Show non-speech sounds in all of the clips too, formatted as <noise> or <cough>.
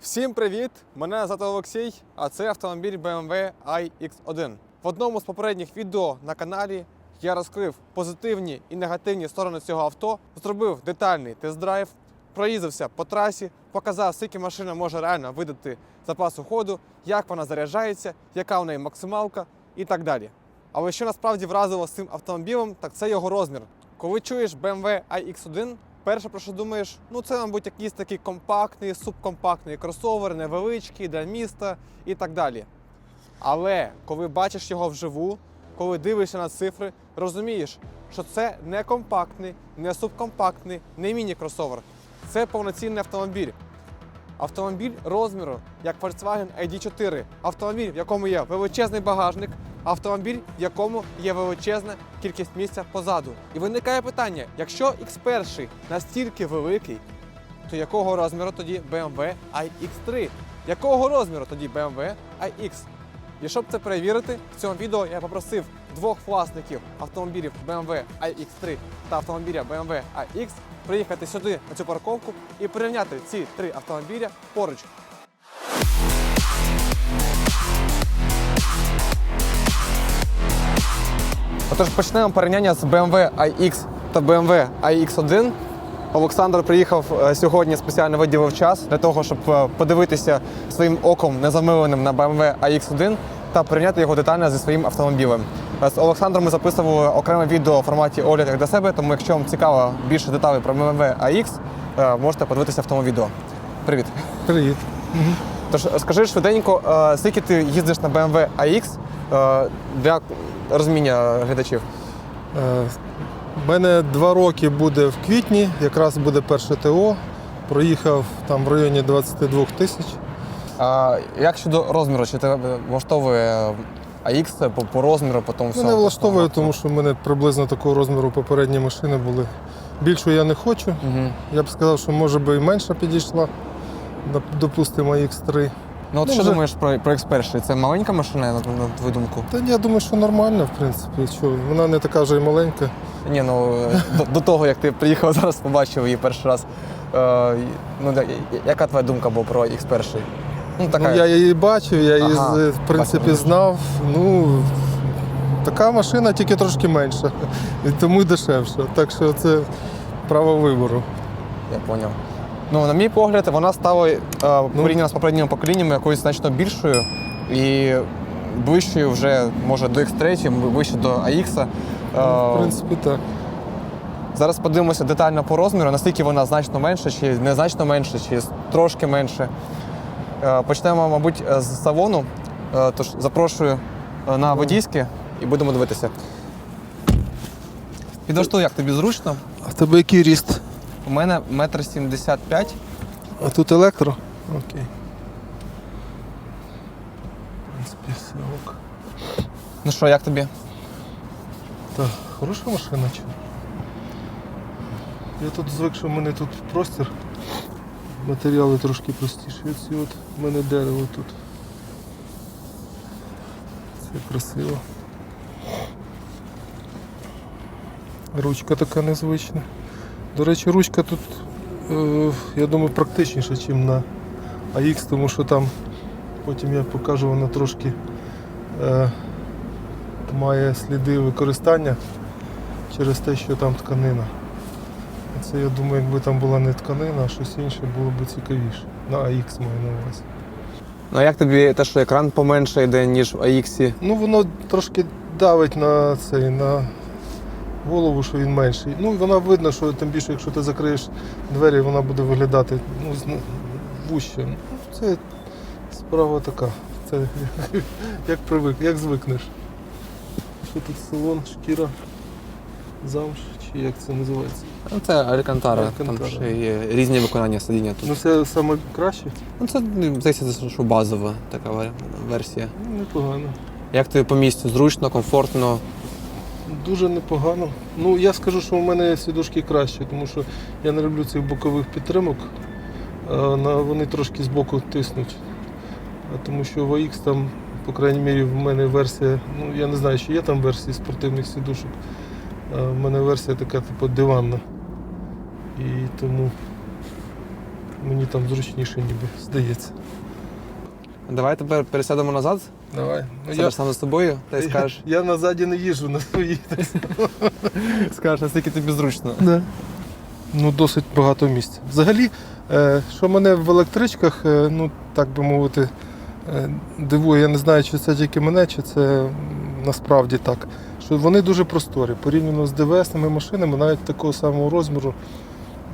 Всім привіт! Мене звати Олексій, а це автомобіль BMW iX1. В одному з попередніх відео на каналі я розкрив позитивні і негативні сторони цього авто, зробив детальний тест-драйв, проїздився по трасі, показав, скільки машина може реально видати запасу ходу, як вона заряджається, яка в неї максималка і так далі. Але що насправді вразило з цим автомобілем, так це його розмір. Коли чуєш BMW iX1, перше про що думаєш, ну це, мабуть, якийсь такий компактний, субкомпактний кросовер, невеличкий для міста і так далі. Але коли бачиш його вживу, коли дивишся на цифри, розумієш, що це не компактний, не субкомпактний, не міні-кросовер. Це повноцінний автомобіль. Автомобіль розміру, як Volkswagen ID4. Автомобіль, в якому є величезний багажник, автомобіль, в якому є величезна кількість місця позаду. І виникає питання: якщо X1 настільки великий, то якого розміру тоді BMW iX3? Якого розміру тоді BMW iX? І щоб це перевірити, в цьому відео я попросив двох власників автомобілів BMW iX3 та автомобіля BMW iX приїхати сюди на цю парковку і порівняти ці три автомобіля поруч. Отож, почнемо порівняння з BMW iX та BMW iX1. Олександр приїхав е, сьогодні спеціально виділив час для того, щоб е, подивитися своїм оком незамиленим на BMW iX1 та порівняти його детально зі своїм автомобілем. Е, З Олександром ми записували окреме відео в форматі огляд як для себе, тому якщо вам цікаво більше деталей про BMW iX, е, можете подивитися в тому відео. Привіт. Привіт. Тож скажи швиденько, е, скільки ти їздиш на BMW е, для розуміння глядачів? Е, У мене два роки буде в квітні, якраз буде перше ТО. Проїхав там в районі 22 тисяч. А як щодо розміру, чи тебе влаштовує AX по, по розміру, по тому всьому? Мене влаштовує, тому що в мене приблизно такого розміру попередні машини були. Більшу я не хочу. Угу. Я б сказав, що може би і менша підійшла. Допустимо, X3. Ну от Ну, що вже- думаєш про, про X1? Це маленька машина, на, на твою думку? Та я думаю, що нормально, в принципі. Що, вона не така вже й маленька. Ні, ну е, до, до того, як ти приїхав <laughs> зараз, побачив її перший раз. Е, ну, яка твоя думка була про X1? Ну, така. Ну, я її бачив, я її Ага, в принципі знав. Ну, така машина тільки трошки менша, і тому й дешевша. Так що це право вибору. Я поняв. Ну, на мій погляд, вона стала е, порівняно з попередніми поколіннями якоюсь значно більшою і ближчою вже, може, до X3, ближче до AX. В Е, принципі, так. Зараз подивимося детально по розміру, наскільки вона значно менша, чи незначно менша, чи трошки менше. Е, Почнемо, мабуть, з салону. Е, Тож запрошую е, на водійське і будемо дивитися. Підлаштуй, як тобі зручно. А в тебе який ріст? У мене метр сімдесят п'ять. А тут електро? Окей. В принципі, все ок. Ну що, як тобі? Так, хороша машина чи? Я тут звик, що в мене тут простір. Матеріали трошки простіші. Оці от в мене дерево тут. Це красиво. Ручка така незвична. До речі, ручка тут, е, я думаю, практичніша, ніж на AX, тому що там потім я покажу, вона трошки е, має сліди використання через те, що там тканина. Це я думаю, якби там була не тканина, а щось інше було б цікавіше. На AX маю на увазі. Ну а як тобі те, що екран поменше йде, ніж в AX? Ну воно трошки давить на цей, на голову, що він менший. Ну і вона видно, що тим більше, якщо ти закриєш двері, вона буде виглядати ну, вуще. Ну, Це справа така. Це <laughs> як привик, як звикнеш. Що тут салон, шкіра, замш, чи як це називається? Ну, це Алькантара, там Алькантара. ще є різні виконання сидіння тут. Ну це саме краще? Ну, це ну, здається, що базова така вер- версія. Ну, непогано. Як тобі по місцю? Зручно, комфортно. Дуже непогано. Ну, я скажу, що у мене сідушки краще, тому що я не люблю цих бокових підтримок. На- Вони трошки збоку тиснуть. А тому що в AX там, по крайній мірі, в мене версія, ну я не знаю, чи є там версії спортивних сідушок. В мене версія така, типу, диванна. І тому мені там зручніше ніби, здається. Давай тепер пересядемо назад. Давай. Ну, Сядеш сам з тобою та й <laughs> скажеш, я назаді не їжджу на своїй. <laughs> скажеш, наскільки тобі зручно. Да. Ну, досить багато місця. Взагалі, е, що мене в електричках, е, ну так би мовити, е, дивує, я не знаю, чи це тільки мене, чи це насправді так. Що вони дуже просторі. Порівняно з ДВСними машинами, навіть такого самого розміру,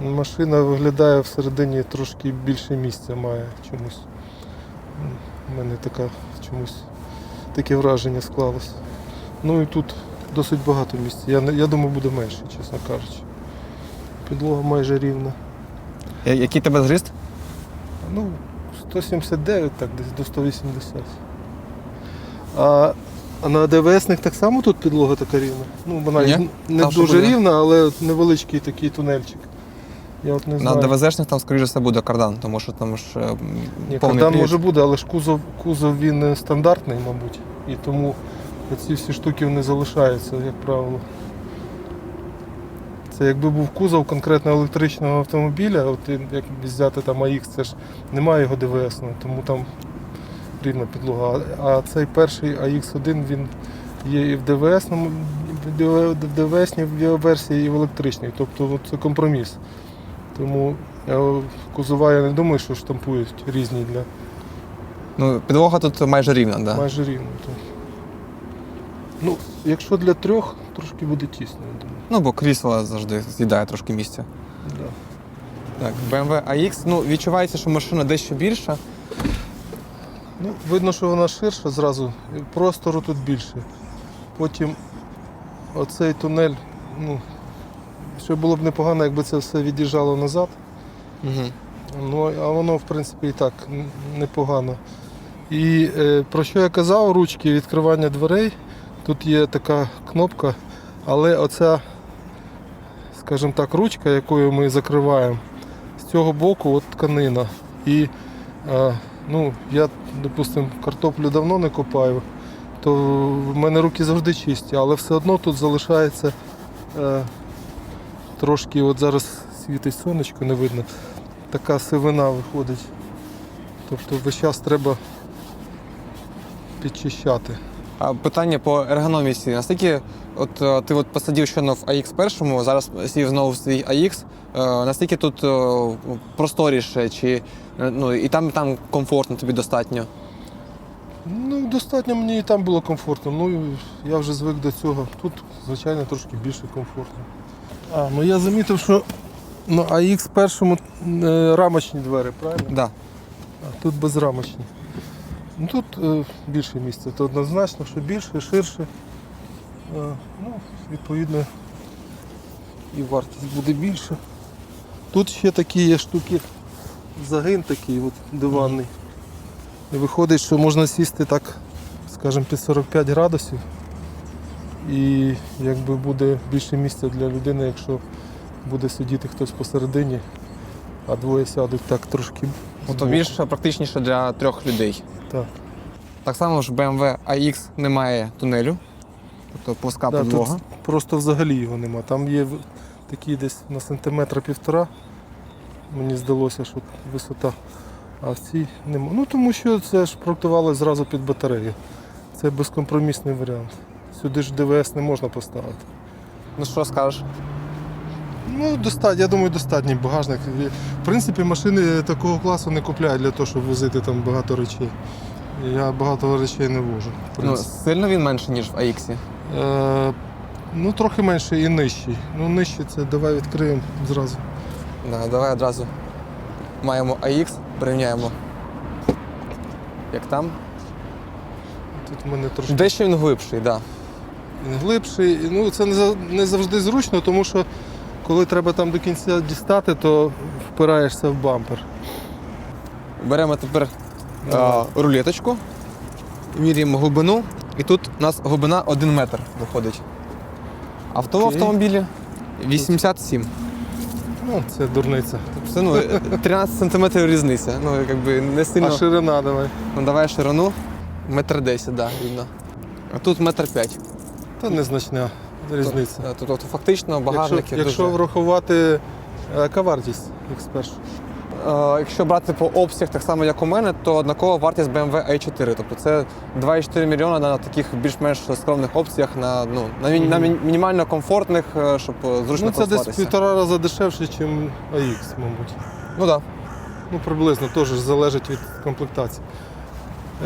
машина виглядає всередині трошки більше місця має чомусь. У мене така чомусь таке враження склалося. Ну і тут досить багато місця. Я, я думаю, буде менше, чесно кажучи. Підлога майже рівна. Я- Який тебе зріст? Ну, 179, так, десь до 180. А, а на ДВСних так само тут підлога така рівна. Ну, вона Ні, не там дуже буде? рівна, але от невеличкий такий тунельчик. Я от не На знаю. ДВЗшних там, скоріше все, буде кардан, тому що там ж е, м, Ні, повний кардан привід. може буде, але ж кузов, кузов він е, стандартний, мабуть. І тому ці всі штуки не залишаються, як правило. Це якби був кузов конкретно електричного автомобіля, от і як взяти там АX, це ж немає його ДВС, ну, тому там рівна підлога. А цей перший AX1 він є і в ДВС, в ДВСній версії, і в електричній. Тобто це компроміс. Тому кузова я не думаю, що штампують різні для Ну, підлога тут майже рівна, да. майже рівно. То. Ну, якщо для трьох, трошки буде тісно, я думаю. Ну, бо крісло завжди з'їдає трошки місця. Да. Так, BMW AX, ну відчувається, що машина дещо більша. Ну, видно, що вона ширша зразу, і простору тут більше. Потім оцей тунель, ну, ще було б непогано, якби це все від'їжджало назад. Угу. Ну, а воно, в принципі, і так непогано. І е, про що я казав, ручки відкривання дверей. Тут є така кнопка, але оця, скажімо так, ручка, якою ми закриваємо, з цього боку от тканина. І е, ну, я, допустимо, картоплю давно не копаю, то в мене руки завжди чисті, але все одно тут залишається е, трошки, от зараз світить сонечко, не видно така сивина виходить. Тобто весь час треба підчищати. А питання по ергономіці. Наскільки от е, ти от посадив щойно в AX першому, зараз сів знову в свій AX, е, наскільки тут е, просторіше, чи ну і там, і там комфортно тобі достатньо? Ну, достатньо мені і там було комфортно. Ну, я вже звик до цього. Тут, звичайно, трошки більше комфортно. А, ну я замітив, що на AX першому е, рамочні двері, правильно? Да. А тут безрамочні. Ну, тут е, більше місця, то однозначно, що більше, ширше. Е, ну, відповідно, і вартість буде більше. Тут ще такі є штуки, загин такий от диванний. І виходить, що можна сісти так, скажімо, під 45 градусів. І якби буде більше місця для людини, якщо буде сидіти хтось посередині, а двоє сядуть так трошки. Тобто більше практичніше для трьох людей. Так. Так само ж BMW AX немає тунелю, тобто плоска Да, підлога. тут просто взагалі його нема. Там є такі десь на сантиметра півтора. Мені здалося, що висота. А в цій нема. Ну тому що це ж проектували зразу під батарею. Це безкомпромісний варіант. Сюди ж ДВС не можна поставити. Ну що скажеш? Ну, достатньо, я думаю, достатній багажник. В принципі, машини такого класу не купляють для того, щоб возити там багато речей. Я багато речей не вожу. в Ну, принципі. сильно він менше, ніж в AX. Е, ну, трохи менше і нижчий. Ну, нижчий це давай відкриємо зразу. Да, давай одразу маємо AX, порівняємо. Як там? Тут в мене трошки Дещо він глибший, так. Да. він глибший. Ну, це не, завжди зручно, тому що коли треба там до кінця дістати, то впираєшся в бампер. Беремо тепер а, рулеточку, міряємо глибину, і тут у нас глибина 1 метр виходить. А в тому автомобілі 87. Ну, це дурниця. Це, ну, 13 сантиметрів різниця. Ну, якби не сильно. А ширина давай. Ну, давай ширину. Метр 10, да, рівно. А тут метр 5. Та незначна різниця. Тобто фактично багажники. якщо, якщо дуже... врахувати е, яка вартість X1? Якщо брати по обсяг, так само як у мене, то однакова вартість BMW i4. Тобто це 2,4 мільйона на таких більш-менш скромних опціях, на, ну, на, мі- на мі- мінімально комфортних, е, щоб е, зручно Ну, це десь користуватися. півтора рази дешевше, ніж AX, мабуть. Ну так. Ну, приблизно, теж залежить від комплектації.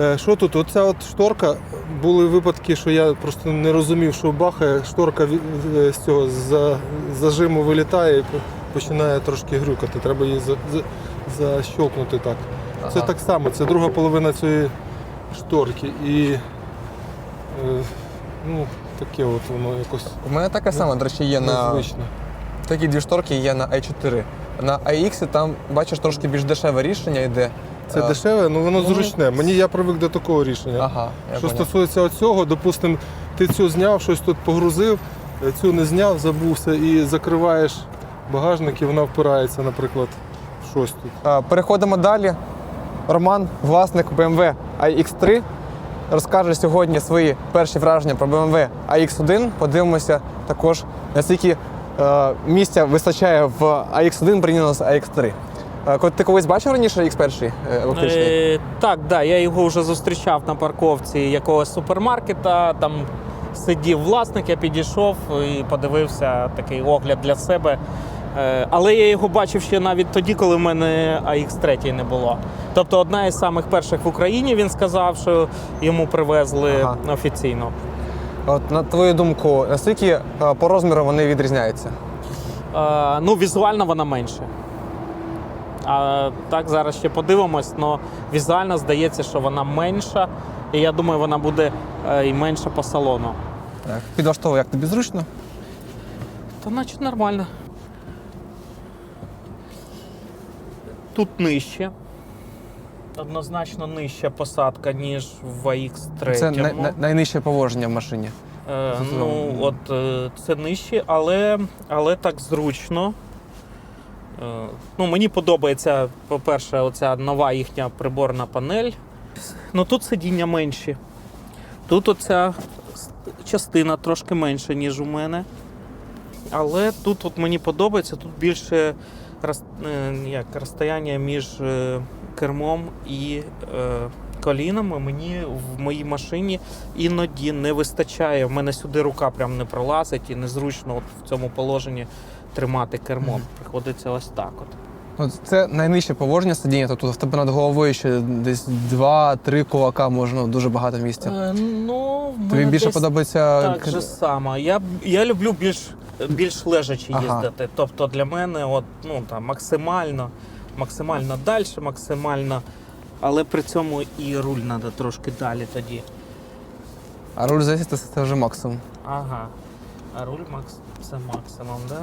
Е, Що тут? Оця от шторка, були випадки, що я просто не розумів, що бахає, шторка е, з цього за, зажиму вилітає і по- починає трошки грюкати. Треба її за, за, защолкнути так. Це Ага. так само, це друга половина цієї шторки. І е, ну, таке от воно якось У мене таке саме, до речі, є на такі дві шторки є на i4. На iX там бачиш трошки більш дешеве рішення йде. Це Е, дешеве, ну воно ну, зручне. Мені я привик до такого рішення. Ага, я Що поняв. стосується цього, допустимо, ти цю зняв, щось тут погрузив, цю не зняв, забувся і закриваєш багажник, і вона впирається, наприклад, щось тут. Переходимо далі. Роман, власник BMW iX3, розкаже сьогодні свої перші враження про BMW iX1. Подивимося також, наскільки е, місця вистачає в iX1 порівняно з iX3. Е, Ти колись бачив раніше X1 е, електричний? Е, так, да, я його вже зустрічав на парковці якогось супермаркета. Там сидів власник, я підійшов і подивився такий огляд для себе. Е, але я його бачив ще навіть тоді, коли в мене AX3 не було. Тобто одна із самих перших в Україні він сказав, що йому привезли Ага. офіційно. От на твою думку, наскільки е, по розміру вони відрізняються? Е, ну, візуально вона менше. А так зараз ще подивимось, але візуально здається, що вона менша. І я думаю, вона буде е, і менша по салону. Так. Підлаштовує, як тобі зручно? Та наче нормально. Тут нижче. Однозначно нижча посадка, ніж в AX3. Це най- най- найнижче положення в машині. Е, Це ну, от е, це нижче, але, але так зручно. Е, ну, мені подобається, по-перше, оця нова їхня приборна панель. Ну тут сидіння менші. Тут оця частина трошки менша, ніж у мене. Але тут от мені подобається, тут більше як, розстояння між е, кермом і е, колінами. Мені в моїй машині іноді не вистачає. В мене сюди рука прям не пролазить і незручно от в цьому положенні тримати кермо. Мгм. Приходиться ось так. От. От це найнижче положення сидіння, тобто в тебе над головою ще десь 2-3 кулака можна, дуже багато місця. Е, ну, в Тобі більше десь подобається Так же само. Я, я люблю більш, більш лежачи Ага. їздити. Тобто для мене от, ну, там, максимально, максимально далі, максимально. Але при цьому і руль треба трошки далі тоді. а руль здається, це, вже максимум. Ага. А руль макс... це максимум, да?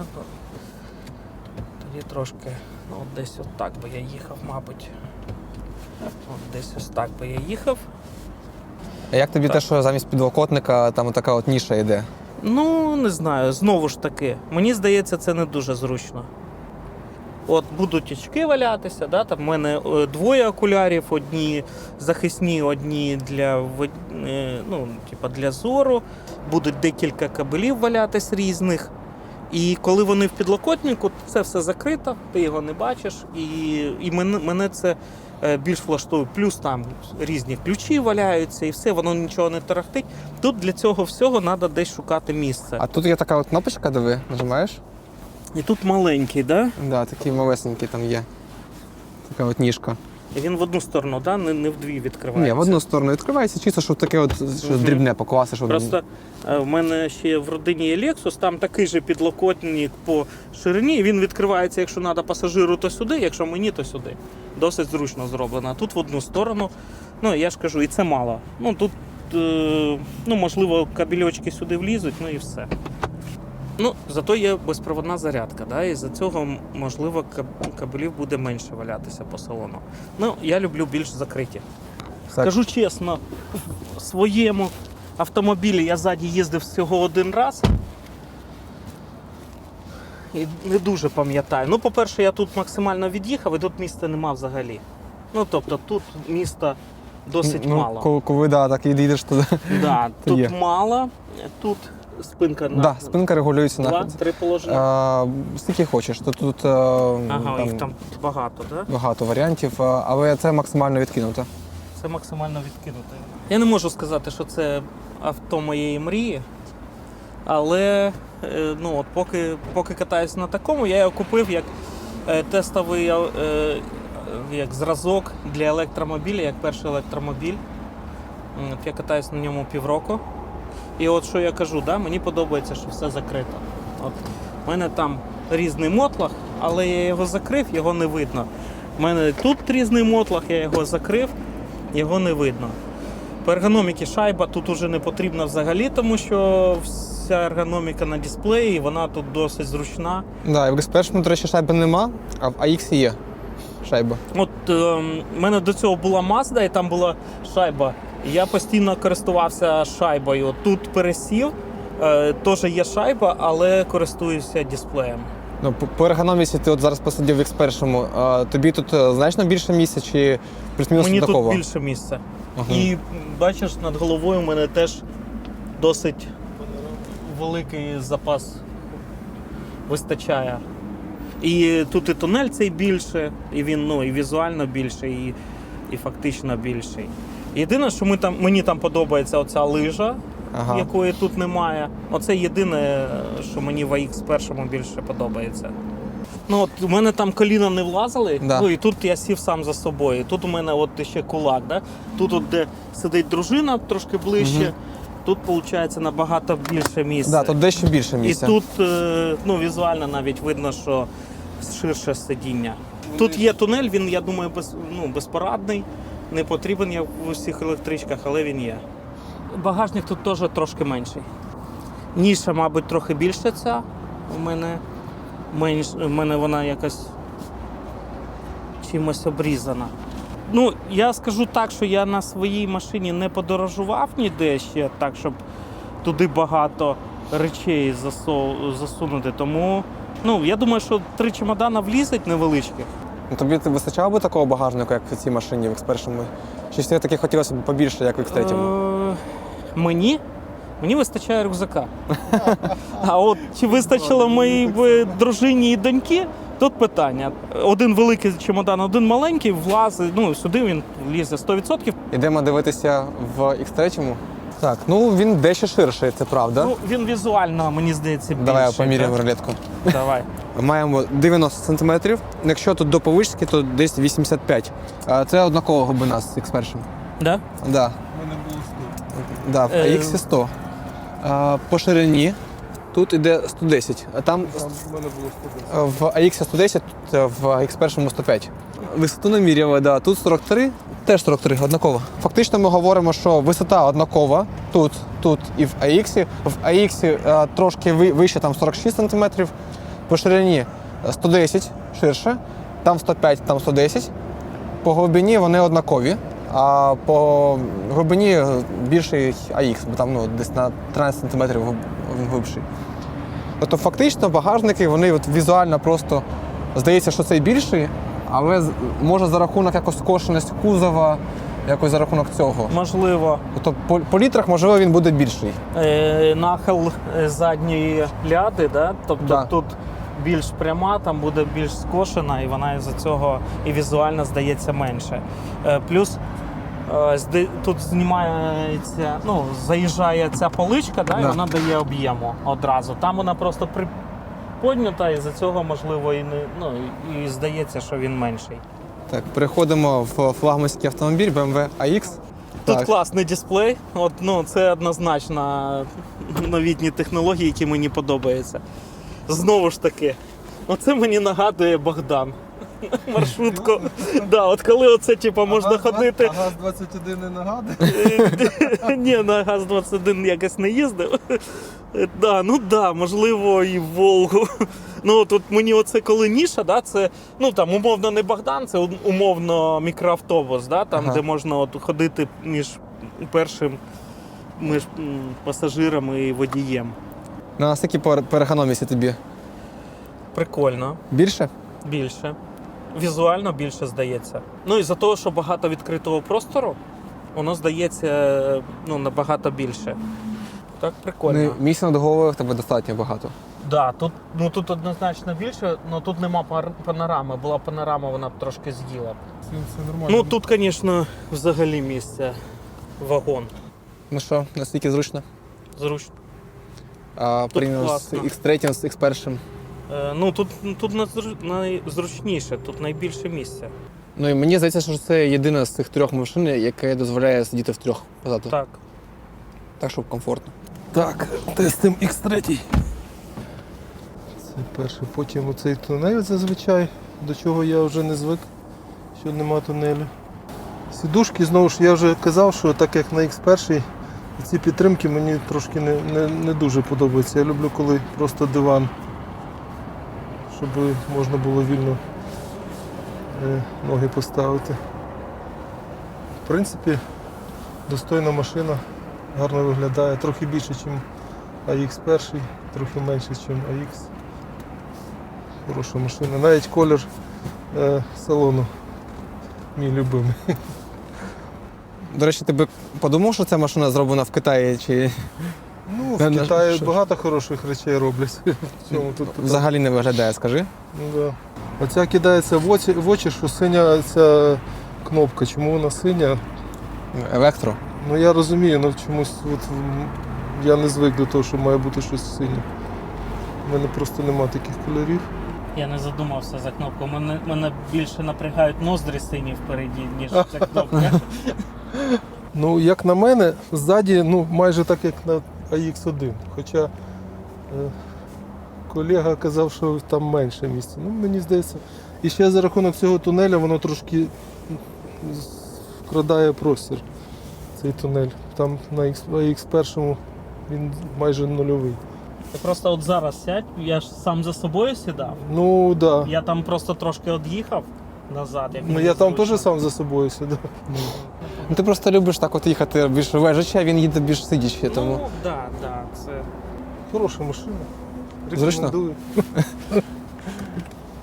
Тоді трошки, ну десь от так би я їхав, мабуть. От десь ось так би я їхав. А як тобі Так. те, що замість підлокотника там така от ніша йде? Ну, не знаю, знову ж таки, мені здається, це не дуже зручно. От будуть очки валятися, да? там в мене е, двоє окулярів, одні захисні, одні для, е, ну, типа для зору, будуть декілька кабелів валятись різних. І коли вони в підлокотнику, це все закрито, ти його не бачиш, і, і мене, мене це більш влаштовує. Плюс там різні ключі валяються і все, воно нічого не тарахтить. Тут для цього всього треба десь шукати місце. А тут є така от кнопочка, де ви нажимаєш? І тут маленький, да? Да, такий малесенький там є. Така от ніжка. Він в одну сторону, да? не, не вдві відкривається. Ні, в одну сторону відкривається, чисто, щоб таке от що Мгм. дрібне покласти, щоб Просто е, в мене ще в родині є Lexus, там такий же підлокотник по ширині, він відкривається, якщо треба пасажиру, то сюди, якщо мені, то сюди. Досить зручно зроблено. А тут в одну сторону, ну я ж кажу, і це мало. Ну тут, е, ну можливо, кабельочки сюди влізуть, ну і все. Ну, зато є безпроводна зарядка, да, і за цього, можливо, каб- кабелів буде менше валятися по салону. Ну, я люблю більш закриті. Так. Скажу чесно, в своєму автомобілі я ззаді їздив всього один раз. І не дуже пам'ятаю. Ну, по-перше, я тут максимально від'їхав, і тут місця нема взагалі. Ну, тобто тут міста досить ну, мало. Коли, коли да, так і їдеш туди. Да, <laughs> тут Є. мало. Тут спинка на Да, спинка регулюється нахід. три положення. А, скільки хочеш. Тут, тут е, ага, там їх там багато. Да? багато варіантів, е, але це максимально відкинуто. Це максимально відкинуте. Я не можу сказати, що це авто моєї мрії. Але е, ну, от поки, поки катаюсь на такому, я його купив як тестовий як зразок для електромобіля, як перший електромобіль. Я катаюсь на ньому півроку. І от що я кажу, да, мені подобається, що все закрито. От, у мене там різний мотлах, але я його закрив, його не видно. У мене тут різний мотлах, я його закрив, його не видно. По ергономіки шайба тут уже не потрібна взагалі, тому що вся ергономіка на дисплеї, вона тут досить зручна. Да, і в X1, до речі, шайби нема, а в AX є шайба. От ем, в мене до цього була Mazda, і там була шайба. Я постійно користувався шайбою. Тут пересів, е, теж є шайба, але користуюся дисплеєм. Ну, по- ергономіці ти от зараз посидів в X1. А, тобі тут е, значно більше місця чи плюс-мінус Мені однаково? тут більше місця. Ага. І бачиш, над головою у мене теж досить великий запас вистачає. І тут і тунель цей більше, і він ну, і візуально більше, і, і фактично більший. Єдине, що ми там, мені там подобається оця лижа, Ага. якої тут немає. Оце єдине, що мені в AX першому більше подобається. Ну от у мене там коліна не влазили, Да. ну і тут я сів сам за собою. Тут у мене от ще кулак, да? тут, от, де сидить дружина трошки ближче, Мгм. тут виходить набагато більше місця. Да, тут дещо більше І тут е, ну, візуально навіть видно, що ширше сидіння. Тут є тунель, він, я думаю, без, ну, безпорадний, не потрібен я в усіх електричках, але він є. Багажник тут теж трошки менший. Ніша, мабуть, трохи більше ця. У мене менш, у мене вона якась чимось обрізана. Ну, я скажу так, що я на своїй машині не подорожував ніде ще так, щоб туди багато речей засо- засунути. Тому ну, я думаю, що три чемодана влізуть невеличких. Ну, тобі ти вистачало би такого багажника, як в цій машині в X1? Чи все таки хотілося б побільше, як в X3? Е, Мені? Мені вистачає рюкзака. <laughs> А от чи вистачило моїй би дружині і доньки? Тут питання. Один великий чемодан, один маленький влазить. Ну, сюди він влізе 100%. Ідемо дивитися в X3. Так, ну він дещо ширший, це правда. Ну, він візуально, мені здається, більший. Давай поміряємо так? рулетку. Давай. <laughs> Маємо 90 сантиметрів. Якщо тут до повишки, то десь 85. Це однакова глибина з X1. Да? Да. У мене було 100. Да, в Е. AX 100. А, по ширині тут іде 110, а там Там в мене було 110. в AX 110, тут е, в X1 105. Висоту наміряли, да. тут 43, теж 43, однаково. Фактично ми говоримо, що висота однакова тут, тут і в AX. В AX е, трошки вище, там 46 см, по ширині 110 ширше, там 105, там 110. По глибині вони однакові, а по глибині більший AX, бо там ну, десь на 13 см глибший. Тобто фактично багажники вони от візуально просто здається, що цей більший, але може за рахунок якось скошеності кузова, якось за рахунок цього. Можливо, Тобто по, по літрах, можливо, він буде більший. е, нахил е, задньої ляди, да? тобто Да. тут більш пряма, там буде більш скошена, і вона із-за цього і візуально здається менше. Е, плюс е, тут знімається, ну, заїжджає ця поличка, да, і Да. вона дає об'єму одразу. Там вона просто приподнята, і за цього, можливо, і не ну, і- здається, що він менший. Так, переходимо в флагманський автомобіль BMW AX. Тут Так. класний дисплей. От, ну, це однозначно новітні технології, які мені подобаються. Знову ж таки, оце мені нагадує Богдан. <laughs> Маршрутку. Да, от коли оце типу, можна ходити. А ГАЗ-21 не нагадує? <laughs> Ні, на ГАЗ-21 якось не їздив. Да, ну да, можливо, і Волгу. <laughs> Ну тут мені оце коли ніша, да, це ну там умовно не Богдан, це умовно мікроавтобус, да, там, Ага. де можна от ходити між першим між м, пасажиром і водієм. Ну, а скільки по, по ергономіці тобі? Прикольно, Більше? більше. Візуально більше здається. Ну і за того, що багато відкритого простору, воно здається ну, набагато більше. Так прикольно. Ну, Місця над головою в тебе достатньо багато. Да, тут, ну, тут однозначно більше, але тут нема пар- панорами. Була панорама, вона б трошки з'їла. б. Це, це нормально. Ну тут, звісно, взагалі місце. Вагон. Ну що, наскільки зручно? Зручно. А, порівняно з класно. X3, з X1. Е, ну тут, тут найзру- найзручніше, тут найбільше місця. Ну і мені здається, що це єдина з цих трьох машин, яка дозволяє сидіти в трьох позаду. Так. Так, щоб комфортно. Так, тестим X3. Це перше, потім оцей тунель зазвичай, до чого я вже не звик, що нема тунелю. Сідушки, знову ж я вже казав, що так як на X1, ці підтримки мені трошки не, не, не дуже подобаються. Я люблю, коли просто диван, щоб можна було вільно е, ноги поставити. В принципі, достойна машина, гарно виглядає, трохи більше, ніж AX1, трохи менше, ніж AX. Хороша машина. Навіть колір е, салону мій любимий. До речі, ти би подумав, що ця машина зроблена в Китаї, чи Ну, в Не, Китаї що ж. багато хороших речей роблять. <laughs> В цьому тут питання. взагалі не виглядає, скажи? Ну, да. Оця кидається в очі, в очі, що синя ця кнопка. Чому вона синя? Електро. Ну я розумію, але чомусь от, я не звик до того, що має бути щось синє. У мене просто нема таких кольорів. Я не задумався за кнопку. Мене, мене більше напрягають ноздрі сині впереді, ніж ця кнопка. <laughs> Ну, як на мене, ззаді ну, майже так, як на AX1. Хоча е, колега казав, що там менше місця. Ну, мені здається. І ще за рахунок цього тунеля воно трошки вкрадає простір, цей тунель. Там на X- AX1 він майже нульовий. Ти просто от зараз сядь, я ж сам за собою сідав. Ну так. Да. Я там просто трошки од'їхав назад. Як Ну, я там теж сам за собою сидав. Ну ти просто любиш так от їхати більш лежачи, а він їде більш сидячи, тому. Ну, так, так, це. Хороша машина. Зручно?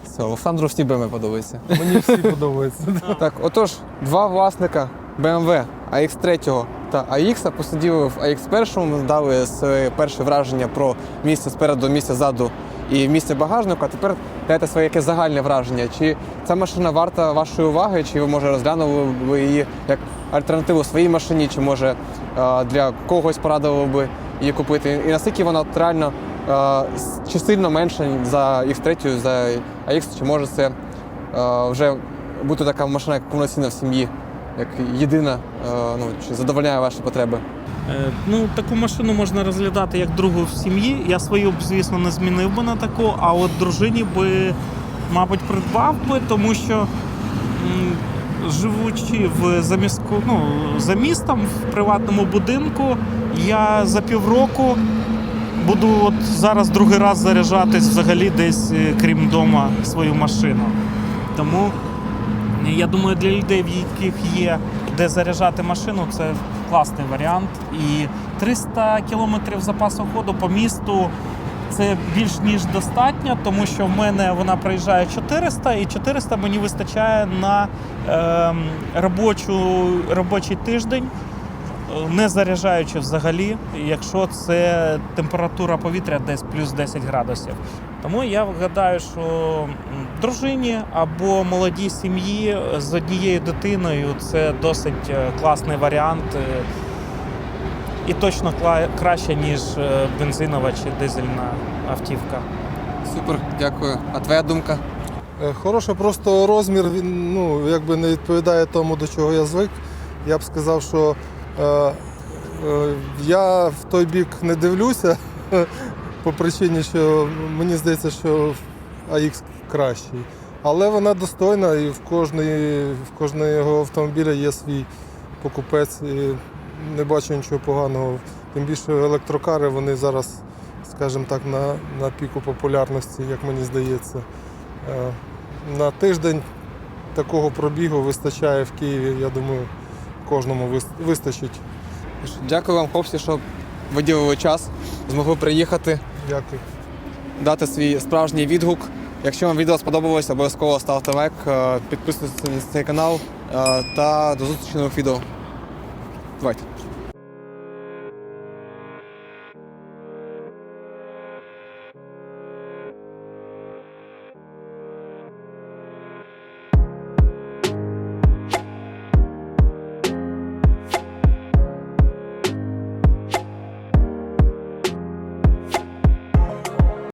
Все, Олександру всі BMW подобаються. Мені всі подобаються. Так, отож, два власника BMW AX3 та AX посиділи в AX1, дали своє перше враження про місце спереду, місце ззаду і місце багажнику. А тепер дайте своє якесь загальне враження. Чи ця машина варта вашої уваги, чи ви може розглянули б її як альтернативу своїй машині, чи може для когось порадили би її купити? І наскільки вона реально чи сильно менша за X3, за AX, чи може це вже бути така машина як повноцінна в сім'ї, як єдина, е, ну, чи задовольняє ваші потреби. Е, Ну, таку машину можна розглядати як другу в сім'ї. Я свою б, звісно, не змінив би на таку, а от дружині би, мабуть, придбав би, тому що живучи в замістку, ну, за містом в приватному будинку, я за півроку буду от зараз другий раз заряджатись взагалі десь, е, крім дома, свою машину. Тому я думаю, для людей, в яких є де заряджати машину, це класний варіант. І 300 кілометрів запасу ходу по місту це більш ніж достатньо, тому що в мене вона проїжджає 400, і 400 мені вистачає на е, робочу, робочий тиждень. Е, Не заряджаючи взагалі, якщо це температура повітря десь плюс 10 градусів. Тому я гадаю, що дружині або молодій сім'ї з однією дитиною це досить е, класний варіант. е, І точно краще, ніж е, бензинова чи дизельна автівка. Супер, дякую. А твоя думка? Е, Хороший просто розмір, він ну, якби не відповідає тому, до чого я звик. Я б сказав, що е, е, я в той бік не дивлюся <laughs> по причині, що мені здається, що AX кращий. Але вона достойна і в кожної, в кожного автомобіля є свій покупець. І не бачу нічого поганого. Тим більше електрокари вони зараз, скажімо так, на, на піку популярності, як мені здається. Е, На тиждень такого пробігу вистачає в Києві, я думаю, кожному вистачить. Дякую вам, хлопці, що виділили час, змогли приїхати, Дякую. дати свій справжній відгук. Якщо вам відео сподобалось, обов'язково ставте лайк, е, підписуйтесь на цей канал е, та до зустрічі нових відео. Давайте.